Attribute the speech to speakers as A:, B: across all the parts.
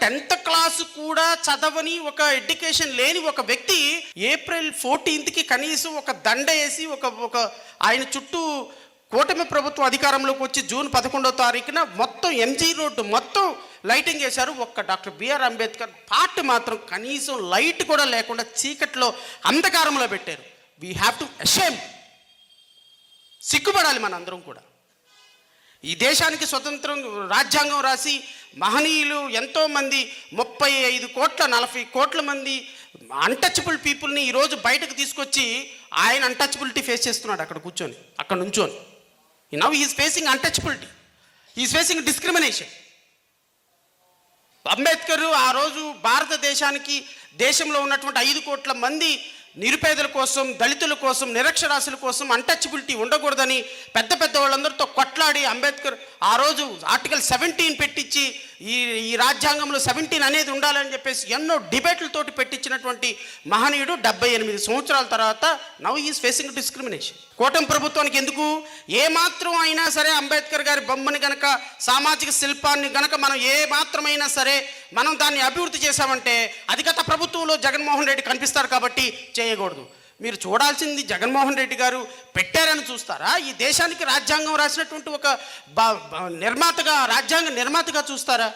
A: Tenth class కూడా చదవని ఒక ఎడ్యుకేషన్ లేని ఒక వ్యక్తి ఏప్రిల్ ఫోర్టీన్త్కి కనీసం ఒక దండ వేసి ఒక ఒక ఆయన చుట్టూ కూటమి ప్రభుత్వం అధికారంలోకి వచ్చి జూన్ పదకొండవ తారీఖున మొత్తం ఎంజీ రోడ్డు మొత్తం లైటింగ్ చేశారు. ఒక్క డాక్టర్ బిఆర్ అంబేద్కర్ పార్ట్ మాత్రం కనీసం లైట్ కూడా లేకుండా చీకట్లో అంధకారంలో పెట్టారు. వీ హ్యావ్ టు అషేమ్ సిగ్గుపడాలి మనందరం కూడా. ఈ దేశానికి స్వతంత్రం రాజ్యాంగం రాసి మహనీయులు ఎంతోమంది ముప్పై ఐదు కోట్ల నలభై కోట్ల మంది అన్టచబుల్ పీపుల్ని ఈరోజు బయటకు తీసుకొచ్చి ఆయన అన్టచబిలిటీ ఫేస్ చేస్తున్నాడు అక్కడ కూర్చొని అక్కడ నుంచొని. Now is facing untouchability is facing discrimination Ambedkar ఆ రోజు భారతదేశానికి దేశంలో ఉన్నటువంటి ఐదు కోట్ల మంది నిరుపేదల కోసం దళితుల కోసం నిరక్షరాస్యుల కోసం అన్టచబిలిటీ ఉండకూడదని పెద్ద పెద్ద వాళ్ళందరితో కొట్లాడి అంబేద్కర్ ఆ రోజు ఆర్టికల్ సెవెంటీన్ పెట్టించి ఈ ఈ రాజ్యాంగంలో సెవెంటీన్ అనేది ఉండాలని చెప్పేసి ఎన్నో డిబేట్లతోటి పెట్టించినటువంటి మహనీయుడు డెబ్బై ఎనిమిది సంవత్సరాల తర్వాత నవ్ ఈజ్ ఫేసింగ్ డిస్క్రిమినేషన్. కూటమి ప్రభుత్వానికి ఎందుకు? ఏమాత్రం అయినా సరే అంబేద్కర్ గారి బొమ్మని గనక సామాజిక శిల్పాన్ని గనక మనం ఏ మాత్రమైనా సరే మనం దాన్ని అభివృద్ధి చేశామంటే అధిగత ప్రభుత్వంలో జగన్మోహన్ రెడ్డి కనిపిస్తారు కాబట్టి చేయకూడదు. మీరు చూడాల్సింది జగన్మోహన్ రెడ్డి గారు పెట్టారని చూస్తారా? ఈ దేశానికి రాజ్యాంగం రాసినటువంటి ఒక నిర్మాతగా రాజ్యాంగ నిర్మాతగా చూస్తారా?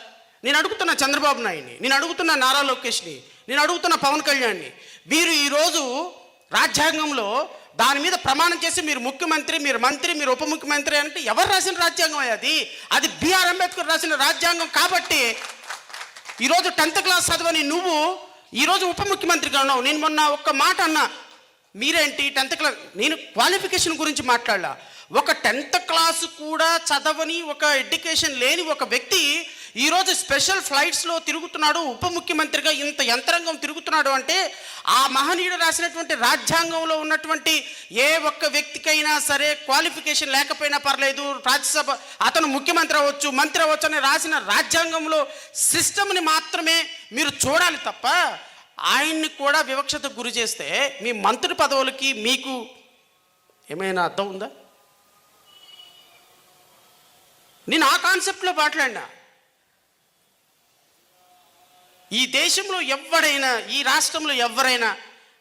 A: నేను అడుగుతున్న చంద్రబాబు నాయుడిని నేను అడుగుతున్న నారా లోకేష్ని నేను అడుగుతున్న పవన్ కళ్యాణ్ని మీరు ఈరోజు రాజ్యాంగంలో దాని మీద ప్రమాణం చేసి మీరు ముఖ్యమంత్రి మీరు మంత్రి మీరు ఉప ముఖ్యమంత్రి అంటే ఎవరు రాసిన రాజ్యాంగం అది? అది బిఆర్ అంబేద్కర్ రాసిన రాజ్యాంగం కాబట్టి ఈరోజు టెన్త్ క్లాస్ చదవని నువ్వు ఈరోజు ఉప ముఖ్యమంత్రిగా ఉన్నావు. నేను మొన్న ఒక్క మాట అన్నా మీరేంటి టెన్త్ క్లాస్ నేను క్వాలిఫికేషన్ గురించి మాట్లాడలా. ఒక టెన్త్ క్లాస్ కూడా చదవని ఒక ఎడ్యుకేషన్ లేని ఒక వ్యక్తి ఈరోజు స్పెషల్ ఫ్లైట్స్లో తిరుగుతున్నాడు ఉప ముఖ్యమంత్రిగా ఇంత యంత్రాంగం తిరుగుతున్నాడు అంటే ఆ మహనీయుడు రాసినటువంటి రాజ్యాంగంలో ఉన్నటువంటి ఏ ఒక్క వ్యక్తికైనా సరే క్వాలిఫికేషన్ లేకపోయినా పర్లేదు రాజ్యసభ అతను ముఖ్యమంత్రి అవ్వచ్చు మంత్రి అవ్వచ్చు అని రాసిన రాజ్యాంగంలో సిస్టమ్ని మాత్రమే మీరు చూడాలి తప్ప ఆయన్ని కూడా వివక్షతకు గురి చేస్తే మీ మంత్రి పదవులకి మీకు ఏమైనా అర్థం ఉందా? నేను ఆ కాన్సెప్ట్లో మాట్లాడినా. ఈ దేశంలో ఎవరైనా ఈ రాష్ట్రంలో ఎవరైనా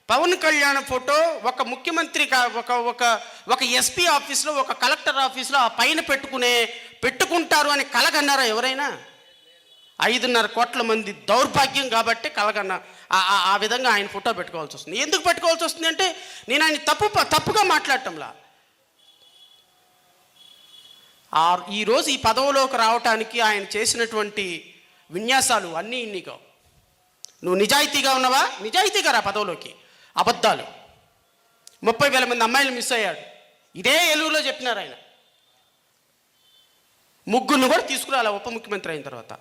A: పవన్ కళ్యాణ్ ఫోటో ఒక ముఖ్యమంత్రి కా- ఒక ఒక ఒక ఎస్పీ ఆఫీస్లో ఒక కలెక్టర్ ఆఫీస్లో ఆ పైన పెట్టుకునే పెట్టుకుంటారు అని కలగన్నారా ఎవరైనా? ఐదున్నర కోట్ల మంది దౌర్భాగ్యం కాబట్టి కలగన్న. ఆ- విధంగా ఆయన ఫోటో పెట్టుకోవాల్సి వస్తుంది. ఎందుకు పెట్టుకోవాల్సి వస్తుంది అంటే నేను ఆయన తప్పు తప్పుగా మాట్లాడటంలా. ఆ ఈరోజు ఈ పదవిలోకి రావటానికి ఆయన చేసినటువంటి విన్యాసాలు అన్నీ ఇన్నికో నువ్వు నిజాయితీగా ఉన్నావా? నిజాయితీగా రా పదవిలోకి. అబద్ధాలు. ముప్పై వేల మంది అమ్మాయిలు మిస్ అయ్యాడు. ఇదే ఎలుగులో చెప్పినారు ఆయన. ముగ్గురిని కూడా తీసుకురాలి ఉప ముఖ్యమంత్రి అయిన తర్వాత.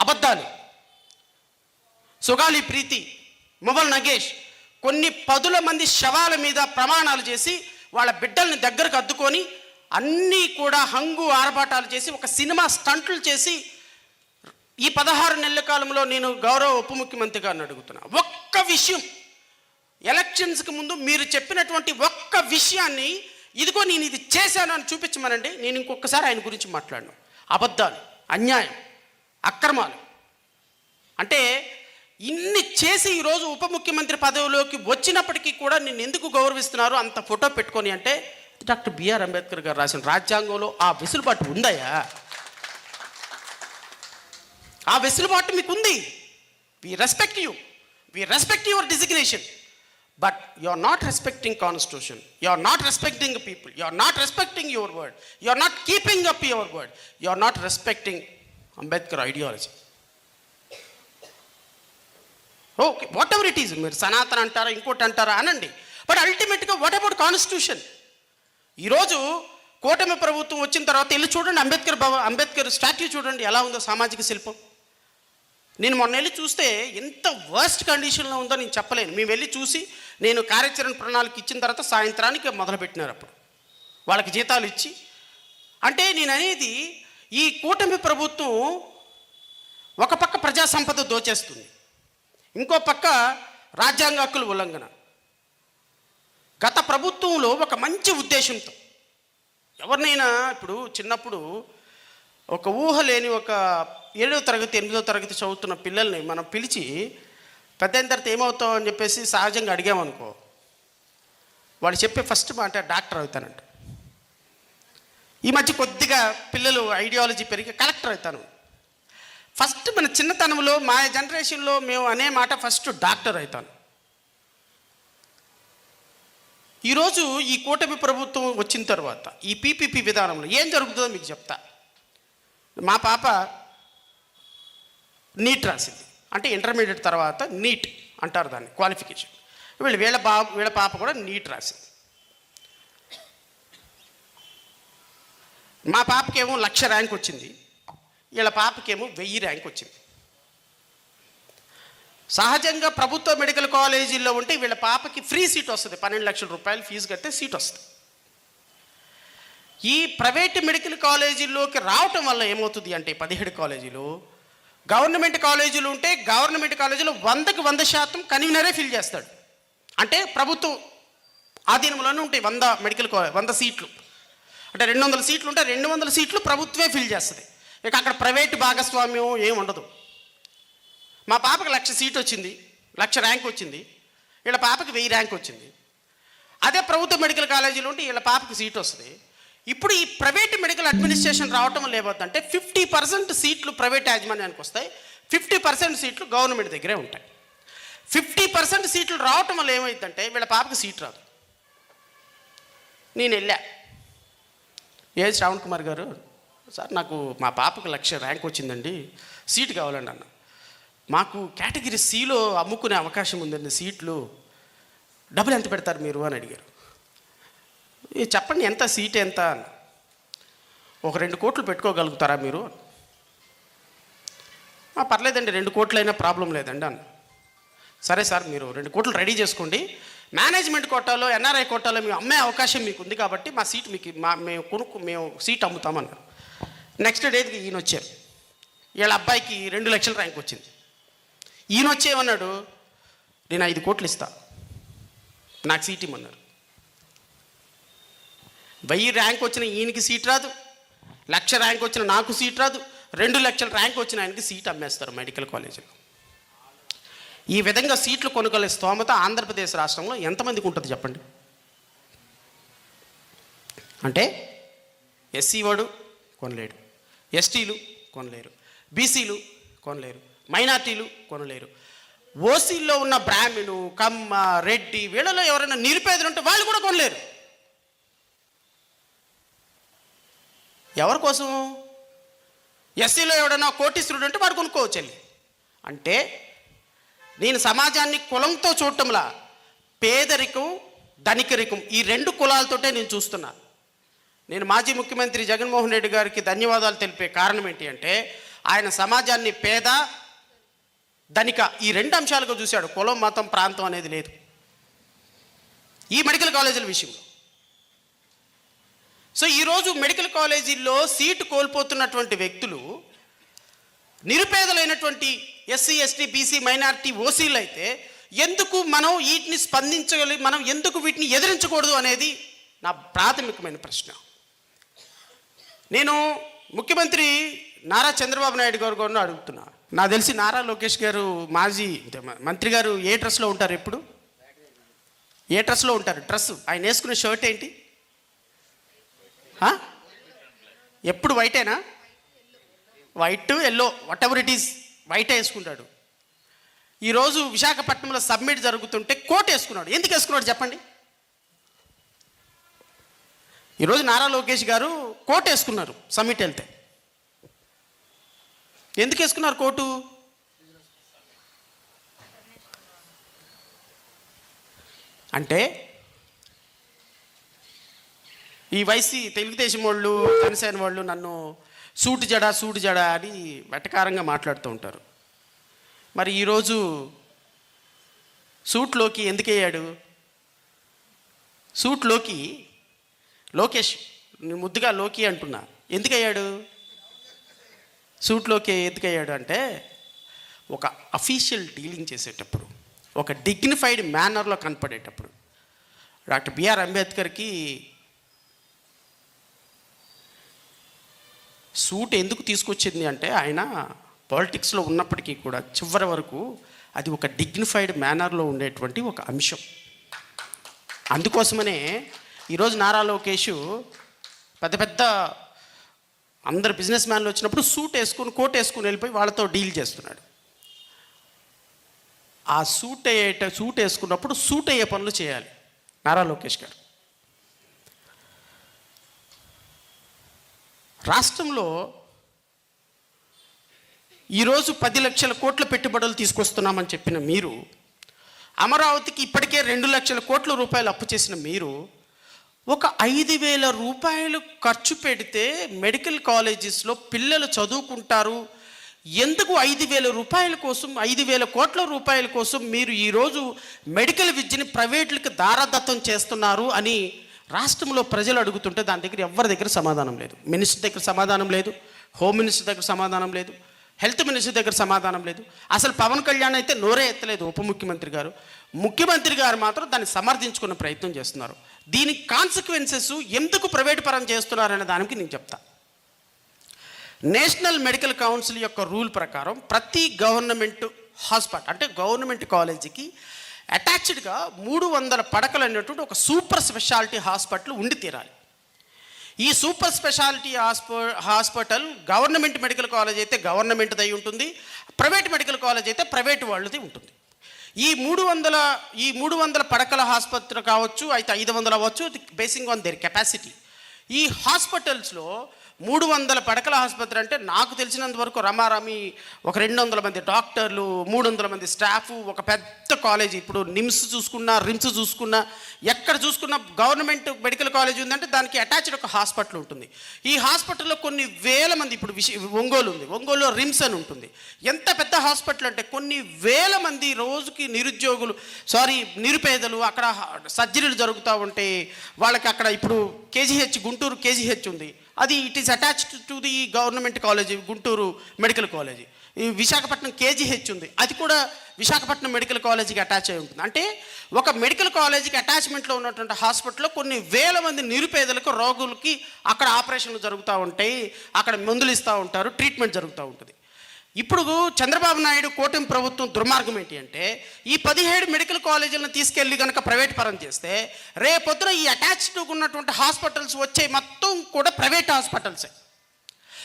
A: అబద్ధాలు. సుగాలి ప్రీతి మువల్ నగేష్ కొన్ని పదుల మంది శవాల మీద ప్రమాణాలు చేసి వాళ్ళ బిడ్డల్ని దగ్గరకు అద్దుకొని అన్నీ కూడా హంగు ఆర్భాటాలు చేసి ఒక సినిమా స్టంట్లు చేసి ఈ పదహారు నెలల కాలంలో నేను గౌరవ ఉప ముఖ్యమంత్రి గారిని అడుగుతున్నా. ఒక్క విషయం ఎలక్షన్స్కి ముందు మీరు చెప్పినటువంటి ఒక్క విషయాన్ని ఇదిగో నేను ఇది చేశాను అని చూపించమనండి. నేను ఇంకొకసారి ఆయన గురించి మాట్లాడను. అబద్ధాలు అన్యాయం అక్రమాలు. అంటే ఇన్ని చేసి ఈరోజు ఉప ముఖ్యమంత్రి పదవిలోకి వచ్చినప్పటికీ కూడా నేను ఎందుకు గౌరవిస్తున్నారు? అంత ఫోటో పెట్టుకొని అంటే డాక్టర్ బిఆర్ అంబేద్కర్ గారు రాసిన రాజ్యాంగంలో ఆ వెసులుబాటు ఉందయా ఆ వెసులుబాటు మీకు ఉంది we respect you we respect your designation but you are not respecting constitution you are not respecting people you are not respecting your word you are not keeping up your word you are not respecting Ambedkar ideology okay whatever it is మీరు సనాతన అంటారా ఇంకోటి అంటారా అనండి. But అల్టిమేట్గా what about constitution ఈరోజు కూటమి ప్రభుత్వం వచ్చిన తర్వాత వెళ్ళి చూడండి అంబేద్కర్ భవ అంబేద్కర్ స్టాట్యూ చూడండి ఎలా ఉందో సామాజిక శిల్పం. నేను మొన్న వెళ్ళి చూస్తే ఎంత వర్స్ట్ కండిషన్లో ఉందో నేను చెప్పలేను. మేము వెళ్ళి చూసి నేను కార్యాచరణ ప్రణాళిక ఇచ్చిన తర్వాత సాయంత్రానికి మొదలుపెట్టినారు అప్పుడు. వాళ్ళకి జీతాలు ఇచ్చి. అంటే నేను అనేది ఈ కూటమి ప్రభుత్వం ఒక పక్క ప్రజా సంపద దోచేస్తుంది. ఇంకో పక్క రాజ్యాంగ హక్కుల ఉల్లంఘన. గత ప్రభుత్వంలో ఒక మంచి ఉద్దేశంతో ఎవరినైనా ఇప్పుడు చిన్నప్పుడు ఒక ఊహ లేని ఒక ఏడవ తరగతి ఎనిమిదో తరగతి చదువుతున్న పిల్లల్ని మనం పిలిచి పెద్ద తర్వాత ఏమవుతావు? అని చెప్పేసి సహజంగా అడిగామనుకో వాడు చెప్పే ఫస్ట్ మాట డాక్టర్ అవుతానంట. ఈ మధ్య కొద్దిగా పిల్లలు ఐడియాలజీ పెరిగి కలెక్టర్ అవుతాను. ఫస్ట్ మన చిన్నతనంలో మా జనరేషన్లో మేము అనే మాట ఫస్ట్ డాక్టర్ అవుతాను. ఈరోజు ఈ కూటమి ప్రభుత్వం వచ్చిన తర్వాత ఈ పీపీపీ విధానంలో ఏం జరుగుతుందో మీకు చెప్తా. మా పాప నీట్ రాసింది. అంటే ఇంటర్మీడియట్ తర్వాత నీట్ అంటారు దాన్ని క్వాలిఫికేషన్. వీళ్ళు వీళ్ళ బాబు వీళ్ళ పాప కూడా నీట్ రాసింది. మా పాపకేమో లక్ష ర్యాంక్ వచ్చింది. వీళ్ళ పాపకేమో వెయ్యి ర్యాంక్ వచ్చింది. సహజంగా ప్రభుత్వ మెడికల్ కాలేజీల్లో ఉంటే వీళ్ళ పాపకి ఫ్రీ సీట్ వస్తుంది. పన్నెండు లక్షల రూపాయలు ఫీజు కడితే సీట్ వస్తుంది. ఈ ప్రైవేట్ మెడికల్ కాలేజీల్లోకి రావటం వల్ల ఏమవుతుంది అంటే పదిహేడు కాలేజీలు గవర్నమెంట్ కాలేజీలు ఉంటే గవర్నమెంట్ కాలేజీలో వందకి వంద శాతం కన్వీనరే ఫిల్ చేస్తాడు. అంటే ప్రభుత్వం ఆధీనంలోనే ఉంటాయి వంద మెడికల్ కాలేజ్ వంద సీట్లు. అంటే రెండు వందల సీట్లు ఉంటే రెండు వందల సీట్లు ప్రభుత్వమే ఫిల్ చేస్తుంది. ఇక అక్కడ ప్రైవేట్ భాగస్వామ్యం ఏమి ఉండదు. మా పాపకు లక్ష సీట్ వచ్చింది లక్ష ర్యాంక్ వచ్చింది వీళ్ళ పాపకి వెయ్యి ర్యాంక్ వచ్చింది. అదే ప్రభుత్వ మెడికల్ కాలేజీలో ఉంటే వీళ్ళ పాపకి సీట్ వస్తుంది. ఇప్పుడు ఈ ప్రైవేట్ మెడికల్ అడ్మినిస్ట్రేషన్ రావటం లేకపోతుందంటే ఫిఫ్టీ పర్సెంట్ సీట్లు ప్రైవేట్ యాజమాన్యానికి వస్తాయి ఫిఫ్టీ పర్సెంట్ సీట్లు గవర్నమెంట్ దగ్గరే ఉంటాయి. ఫిఫ్టీ పర్సెంట్ సీట్లు రావటం వల్ల ఏమైందంటే వీళ్ళ పాపకి సీట్ రాదు. నేను వెళ్ళా. ఏ శ్రావణ్ కుమార్ గారు సార్ నాకు మా పాపకు లక్ష ర్యాంక్ వచ్చిందండి. సీట్ కావాలండి అన్న. మాకు కేటగిరీ సిలో అమ్ముకునే అవకాశం ఉందండి సీట్లు. డబ్బులు ఎంత పెడతారు మీరు అని అడిగారు. చెప్పండి ఎంత సీట్ ఎంత అని ఒక రెండు కోట్లు పెట్టుకోగలుగుతారా మీరు? పర్లేదండి రెండు కోట్లు అయినా ప్రాబ్లం లేదండి అన్న. సరే సార్ మీరు రెండు కోట్లు రెడీ చేసుకోండి. మేనేజ్మెంట్ కోటాలో ఎన్ఆర్ఐ కోటాలో మేము అమ్మే అవకాశం మీకు ఉంది కాబట్టి మా సీట్ మీకు మా మేము కొనుక్కు మేము సీట్ అమ్ముతామన్నారు. నెక్స్ట్ డేకి ఈయన వచ్చారు వీళ్ళ అబ్బాయికి రెండు లక్షల ర్యాంక్ వచ్చింది. ఈయన వచ్చేమన్నాడు నేను ఐదు కోట్లు ఇస్తా. నాకు సీట్ ఇమ్మన్నారు. వెయ్యి ర్యాంక్ వచ్చిన ఈయనకి సీట్ రాదు. లక్ష ర్యాంక్ వచ్చిన నాకు సీట్ రాదు. రెండు లక్షల ర్యాంక్ వచ్చిన ఆయనకి సీట్ అమ్మేస్తారు మెడికల్ కాలేజీలో ఈ విధంగా సీట్లు కొనుగోలే స్తోమత ఆంధ్రప్రదేశ్ రాష్ట్రంలో ఎంతమందికి ఉంటుంది చెప్పండి? అంటే ఎస్సీ వాడు కొనలేడు. ఎస్టీలు కొనలేరు బీసీలు కొనలేరు మైనార్టీలు కొనలేరు. ఓసీల్లో ఉన్న బ్రాహ్మణు కమ్మ రెడ్డి వీళ్ళలో ఎవరైనా నిరుపేదలు ఉంటే వాళ్ళు కూడా కొనలేరు. ఎవరి కోసం? ఎస్సీలో ఎవడన్నా కోటీశ్వరుడు అంటే వాడు కొనుక్కోవచ్చు వెళ్ళి అంటే నేను సమాజాన్ని కులంతో చూడటంలా పేదరికం ధనికరికం ఈ రెండు కులాలతోటే నేను చూస్తున్నాను నేను మాజీ ముఖ్యమంత్రి జగన్మోహన్ రెడ్డి గారికి ధన్యవాదాలు తెలిపే కారణం ఏంటి అంటే ఆయన సమాజాన్ని పేద ధనిక ఈ రెండు అంశాలుగా చూశాడు. కులం మతం ప్రాంతం అనేది లేదు. ఈ మెడికల్ కాలేజీల విషయంలో. సో ఈరోజు మెడికల్ కాలేజీల్లో సీటు కోల్పోతున్నటువంటి వ్యక్తులు నిరుపేదలైనటువంటి S C S T B C minority ఓసీలు అయితే ఎందుకు మనం వీటిని స్పందించగలి మనం ఎందుకు వీటిని ఎదిరించకూడదు అనేది నా ప్రాథమికమైన ప్రశ్న. నేను ముఖ్యమంత్రి నారా చంద్రబాబు నాయుడు గారు గారు అడుగుతున్నా. నాకు తెలిసి నారా లోకేష్ గారు మాజీ అంటే మంత్రి గారు ఏ డ్రెస్లో ఉంటారు ఎప్పుడు ఏ డ్రెస్లో ఉంటారు? డ్రెస్. ఆయన వేసుకునే షర్ట్ ఏంటి? ఎప్పుడు వైటేనా? White yellow whatever it is white వేసుకుంటాడు. ఈరోజు విశాఖపట్నంలో సబ్మిట్ జరుగుతుంటే కోట్ వేసుకున్నాడు. ఎందుకు వేసుకున్నాడు చెప్పండి? ఈరోజు నారా లోకేష్ గారు కోట్ వేసుకున్నారు సమ్మిట్ వెళ్తే. ఎందుకు వేసుకున్నారు కోటు? అంటే ఈ వైసీ తెలుగుదేశం వాళ్ళు జనసేన వాళ్ళు నన్ను సూటు జడ సూటు జడ అని వెటకారంగా మాట్లాడుతూ ఉంటారు. మరి ఈరోజు సూట్లోకి ఎందుకు వేయాడు? సూట్లోకి లోకేష్ ముద్దుగా లోకి అంటున్నా. ఎందుకయ్యాడు? సూట్లోకి ఎందుకయ్యాడు అంటే ఒక అఫీషియల్ డీలింగ్ చేసేటప్పుడు ఒక డిగ్నిఫైడ్ మేనర్లో కనపడేటప్పుడు. డాక్టర్ బిఆర్ అంబేద్కర్కి సూట్ ఎందుకు తీసుకొచ్చింది అంటే ఆయన పాలిటిక్స్లో ఉన్నప్పటికీ కూడా చివరి వరకు అది ఒక డిగ్నిఫైడ్ మేనర్లో ఉండేటువంటి ఒక అంశం. అందుకోసమనే ఈరోజు నారా లోకేష్ పెద్ద పెద్ద అందరు బిజినెస్ మ్యాన్లు వచ్చినప్పుడు సూట్ వేసుకుని కోట్ వేసుకుని వెళ్ళిపోయి వాళ్ళతో డీల్ చేస్తున్నాడు. ఆ సూట్ అయ్యేట సూట్ వేసుకున్నప్పుడు సూట్ అయ్యే పనులు చేయాలి. నారా లోకేష్ గారు. రాష్ట్రంలో ఈరోజు పది లక్షల కోట్ల పెట్టుబడులు తీసుకొస్తున్నామని చెప్పిన మీరు అమరావతికి ఇప్పటికే రెండు లక్షల కోట్ల రూపాయలు అప్పు చేసిన మీరు ఒక ఐదు వేల రూపాయలు ఖర్చు పెడితే మెడికల్ కాలేజెస్లో పిల్లలు చదువుకుంటారు. ఎందుకు ఐదు వేల రూపాయల కోసం ఐదు వేల కోట్ల రూపాయల కోసం మీరు ఈరోజు మెడికల్ విద్యని ప్రైవేట్లకు దారదత్తం చేస్తున్నారు అని రాష్ట్రంలో ప్రజలు అడుగుతుంటే దాని దగ్గర ఎవరి దగ్గర సమాధానం లేదు. మినిస్టర్ దగ్గర సమాధానం లేదు. హోమ్ మినిస్టర్ దగ్గర సమాధానం లేదు. హెల్త్ మినిస్టర్ దగ్గర సమాధానం లేదు. అసలు పవన్ కళ్యాణ్ అయితే నోరే ఎత్తలేదు ఉప ముఖ్యమంత్రి గారు. ముఖ్యమంత్రి గారు మాత్రం దాన్ని సమర్థించుకునే ప్రయత్నం చేస్తున్నారు. దీనికి కాన్సిక్వెన్సెస్ ఎందుకు ప్రైవేట్ పరం చేస్తున్నారనే దానికి నేను చెప్తా. నేషనల్ మెడికల్ కౌన్సిల్ యొక్క రూల్ ప్రకారం ప్రతి గవర్నమెంట్ హాస్పిటల్ అంటే గవర్నమెంట్ కాలేజీకి అటాచ్డ్గా మూడు వందల పడకలు అనేటువంటి ఒక సూపర్ స్పెషాలిటీ హాస్పిటల్ ఉండి తీరాలి. ఈ super speciality హాస్ప hospital government medical college అయితే గవర్నమెంట్ది అయి ఉంటుంది ప్రైవేట్ మెడికల్ కాలేజ్ అయితే ప్రైవేట్ వాళ్ళది ఉంటుంది. ఈ మూడు వందల ఈ మూడు వందల పడకల ఆసుపత్రి కావచ్చు అయితే ఐదు వందలు అవ్వచ్చు బేసింగ్ ఆన్ దేర్ కెపాసిటీ ఈ హాస్పిటల్స్లో మూడు వందల పడకల ఆసుపత్రి అంటే నాకు తెలిసినంత వరకు రమారమి ఒక రెండు వందల మంది డాక్టర్లు మూడు వందల మంది స్టాఫ్ ఒక పెద్ద కాలేజ్. ఇప్పుడు నిమ్స్ చూసుకున్నా రిమ్స్ చూసుకున్నా ఎక్కడ చూసుకున్నా గవర్నమెంట్ మెడికల్ కాలేజ్ ఉందంటే దానికి అటాచ్డ్ ఒక హాస్పిటల్ ఉంటుంది. ఈ హాస్పిటల్లో కొన్ని వేల మంది ఇప్పుడు విష ఒంగోలు ఉంది. ఒంగోలులో రిమ్స్ అని ఉంటుంది. ఎంత పెద్ద హాస్పిటల్ అంటే కొన్ని వేల మంది రోజుకి నిరుద్యోగులు సారీ నిరుపేదలు అక్కడ సర్జరీలు జరుగుతూ ఉంటే వాళ్ళకి అక్కడ ఇప్పుడు కేజీహెచ్ గుంటూరు కేజీహెచ్ ఉంది. అది it is attached to the government college Guntur medical college ఈ విశాఖపట్నం కేజీహెచ్ ఉంది. అది కూడా విశాఖపట్నం మెడికల్ కాలేజీకి అటాచ్ అయి ఉంటుంది. అంటే ఒక మెడికల్ కాలేజీకి అటాచ్మెంట్లో ఉన్నటువంటి హాస్పిటల్లో కొన్ని వేల మంది నిరుపేదలకు రోగులకి అక్కడ ఆపరేషన్లు జరుగుతూ ఉంటాయి. అక్కడ మందులు ఇస్తూ ఉంటారు. ట్రీట్మెంట్ జరుగుతూ ఉంటుంది. ఇప్పుడు చంద్రబాబు నాయుడు కూటమి ప్రభుత్వం దుర్మార్గం ఏంటి అంటే ఈ పదిహేడు మెడికల్ కాలేజీలను తీసుకెళ్ళి కనుక ప్రైవేట్ పరం చేస్తే రేపొద్దున ఈ అటాచ్డ్ ఉన్నటువంటి హాస్పిటల్స్ వచ్చే మొత్తం కూడా ప్రైవేట్ హాస్పిటల్సే.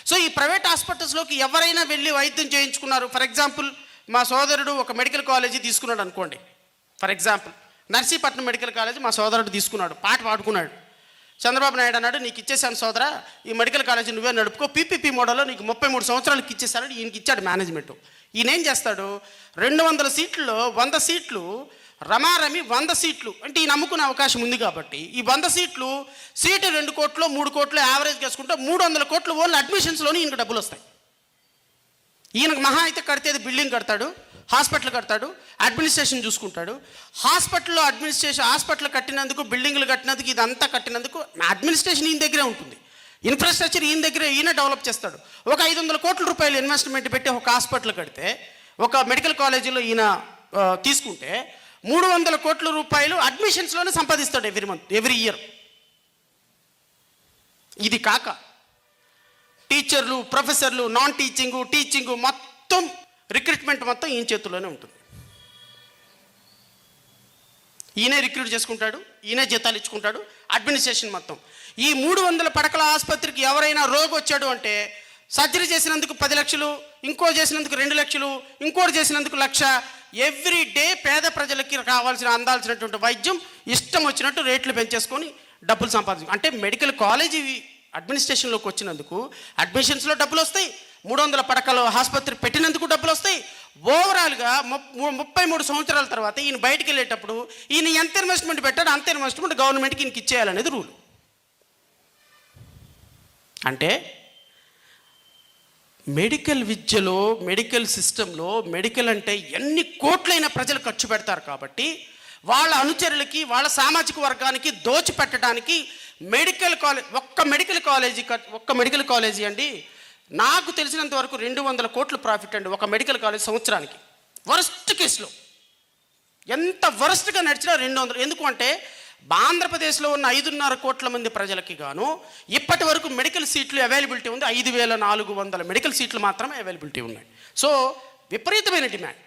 A: సో ఈ ప్రైవేట్ హాస్పిటల్స్లోకి ఎవరైనా వెళ్ళి వైద్యం చేయించుకున్నారు. ఫర్ ఎగ్జాంపుల్ మా సోదరుడు ఒక మెడికల్ కాలేజీ తీసుకున్నాడు అనుకోండి. For example Narsipatnam medical college మా సోదరుడు తీసుకున్నాడు పాట పాడుకున్నాడు. చంద్రబాబు నాయుడు అన్నాడు నీకు ఇచ్చేసాను సోదరా ఈ మెడికల్ కాలేజీ నువ్వే నడుపుకో. పీపీపీ మోడల్లో నీకు ముప్పై మూడు సంవత్సరాలకి ఇచ్చేసాడు ఈయనకి ఇచ్చాడు మేనేజ్మెంట్ ఈయన ఏం చేస్తాడు? రెండు వందల సీట్లలో వంద సీట్లు రమారమి వంద సీట్లు. అంటే ఈయన అమ్ముకునే అవకాశం ఉంది కాబట్టి ఈ వంద సీట్లు సీటు రెండు కోట్లు మూడు కోట్లు యావరేజ్ చేసుకుంటే మూడు వందల కోట్లు ఓన్లీ అడ్మిషన్స్లోనే ఈయనకు డబ్బులు వస్తాయి. ఈయనకు మహా అయితే కడితే బిల్డింగ్ కడతాడు. హాస్పిటల్ కడతాడు అడ్మినిస్ట్రేషన్ చూసుకుంటాడు. హాస్పిటల్లో అడ్మినిస్ట్రేషన్ హాస్పిటల్ కట్టినందుకు బిల్డింగ్లు కట్టినందుకు ఇదంతా కట్టినందుకు అడ్మినిస్ట్రేషన్ ఈయన దగ్గరే ఉంటుంది. ఇన్ఫ్రాస్ట్రక్చర్ ఈయన దగ్గరే ఈయన డెవలప్ చేస్తాడు. ఒక ఐదు వందల కోట్ల రూపాయలు ఇన్వెస్ట్మెంట్ పెట్టి ఒక హాస్పిటల్ కడితే ఒక మెడికల్ కాలేజీలో ఈయన తీసుకుంటే మూడు వందల కోట్ల రూపాయలు అడ్మిషన్స్లోనే సంపాదిస్తాడు ఎవ్రీ మంత్ ఎవ్రీ ఇయర్. ఇది కాక టీచర్లు ప్రొఫెసర్లు నాన్ టీచింగు టీచింగు మొత్తం రిక్రూట్మెంట్ మొత్తం ఈయన చేతుల్లోనే ఉంటుంది. ఈయనే రిక్రూట్ చేసుకుంటాడు ఈయనే జీతాలు ఇచ్చుకుంటాడు అడ్మినిస్ట్రేషన్ మొత్తం. ఈ మూడు వందల పడకల ఆసుపత్రికి ఎవరైనా రోగి వచ్చాడు అంటే సర్జరీ చేసినందుకు పది లక్షలు ఇంకో చేసినందుకు రెండు లక్షలు ఇంకోటి చేసినందుకు లక్ష. ఎవ్రీ డే పేద ప్రజలకి కావాల్సిన అందాల్సినటువంటి వైద్యం ఇష్టం వచ్చినట్టు రేట్లు పెంచేసుకొని డబ్బులు సంపాదించు అంటే మెడికల్ కాలేజీ అడ్మినిస్ట్రేషన్లోకి వచ్చినందుకు అడ్మిషన్స్లో డబ్బులు వస్తాయి మూడు వందల పడకలు ఆసుపత్రి పెట్టినందుకు డబ్బులు వస్తాయి. ఓవరాల్గా ముప్పై మూడు సంవత్సరాల తర్వాత ఈయన బయటికి వెళ్ళేటప్పుడు ఈయన ఎంత ఇన్వెస్ట్మెంట్ పెట్టాడో అంత ఇన్వెస్ట్మెంట్ గవర్నమెంట్కి ఈయనకి ఇచ్చేయాలనేది రూల్ అంటే మెడికల్ విద్యలో మెడికల్ సిస్టంలో మెడికల్ అంటే ఎన్ని కోట్లైన ప్రజలు ఖర్చు పెడతారు కాబట్టి వాళ్ళ అనుచరులకి వాళ్ళ సామాజిక వర్గానికి దోచిపెట్టడానికి మెడికల్ కాలేజ్ ఒక్క మెడికల్ కాలేజీ ఒక్క మెడికల్ కాలేజీ అండి నాకు తెలిసినంత వరకు రెండు వందల కోట్లు ప్రాఫిట్ అండి ఒక మెడికల్ కాలేజ్ సంవత్సరానికి. వరస్ట్ కేసులో. ఎంత వరస్ట్గా నడిచినా రెండు వందలు. ఎందుకు అంటే ఆంధ్రప్రదేశ్లో ఉన్న ఐదున్నర కోట్ల మంది ప్రజలకి గాను ఇప్పటి వరకు మెడికల్ సీట్లు అవైలబిలిటీ ఉంది. ఐదు వేల నాలుగు వందల మెడికల్ సీట్లు మాత్రమే అవైలబిలిటీ ఉన్నాయి. సో విపరీతమైన డిమాండ్.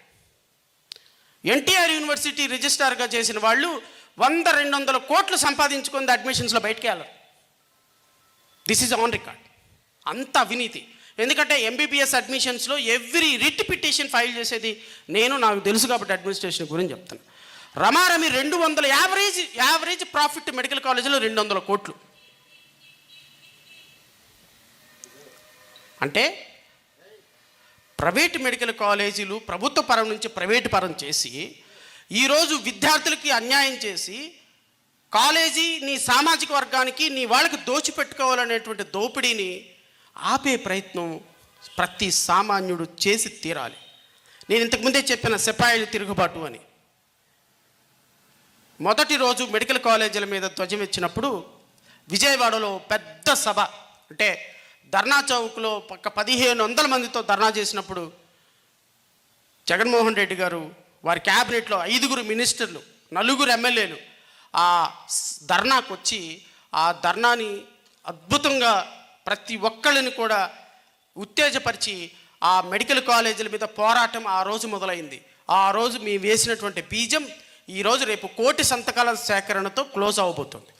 A: ఎన్టీఆర్ యూనివర్సిటీ రిజిస్ట్రార్గా చేసిన వాళ్ళు వంద రెండు వందల కోట్లు సంపాదించుకుంది అడ్మిషన్స్లో బయటికి వెళ్ళరు. దిస్ ఈజ్ ఆన్ రికార్డ్ అంత అవినీతి. ఎందుకంటే ఎంబీబీఎస్ అడ్మిషన్స్లో ఎవ్రీ రిట్ పిటిషన్ ఫైల్ చేసేది నేను నాకు తెలుసు కాబట్టి అడ్మినిస్ట్రేషన్ గురించి చెప్తాను రమారమి రెండు వందల యావరేజ్ యావరేజ్ ప్రాఫిట్ మెడికల్ కాలేజీలో రెండు వందల కోట్లు. అంటే ప్రైవేట్ మెడికల్ కాలేజీలు ప్రభుత్వ పరం నుంచి ప్రైవేటు పరం చేసి ఈరోజు విద్యార్థులకి అన్యాయం చేసి కాలేజీ నీ సామాజిక వర్గానికి నీ వాళ్ళకి దోచిపెట్టుకోవాలనేటువంటి దోపిడీని ఆపే ప్రయత్నం ప్రతి సామాన్యుడు చేసి తీరాలి. నేను ఇంతకుముందే చెప్పిన సిపాయిలు తిరుగుబాటు అని. మొదటి రోజు మెడికల్ కాలేజీల మీద ధ్వజం ఇచ్చినప్పుడు విజయవాడలో పెద్ద సభ అంటే ధర్నా చౌక్లో పక్క పదిహేను వందల మందితో ధర్నా చేసినప్పుడు జగన్మోహన్ రెడ్డి గారు వారి క్యాబినెట్లో ఐదుగురు మినిస్టర్లు నలుగురు ఎమ్మెల్యేలు ఆ ధర్నాకు వచ్చి ఆ ధర్నాని అద్భుతంగా ప్రతి ఒక్కళ్ళని కూడా ఉత్తేజపరిచి ఆ మెడికల్ కాలేజీల మీద పోరాటం ఆ రోజు మొదలైంది. ఆ రోజు మేము వేసినటువంటి బీజం ఈరోజు రేపు కోటి సంతకాల సేకరణతో క్లోజ్ అవబోతుంది.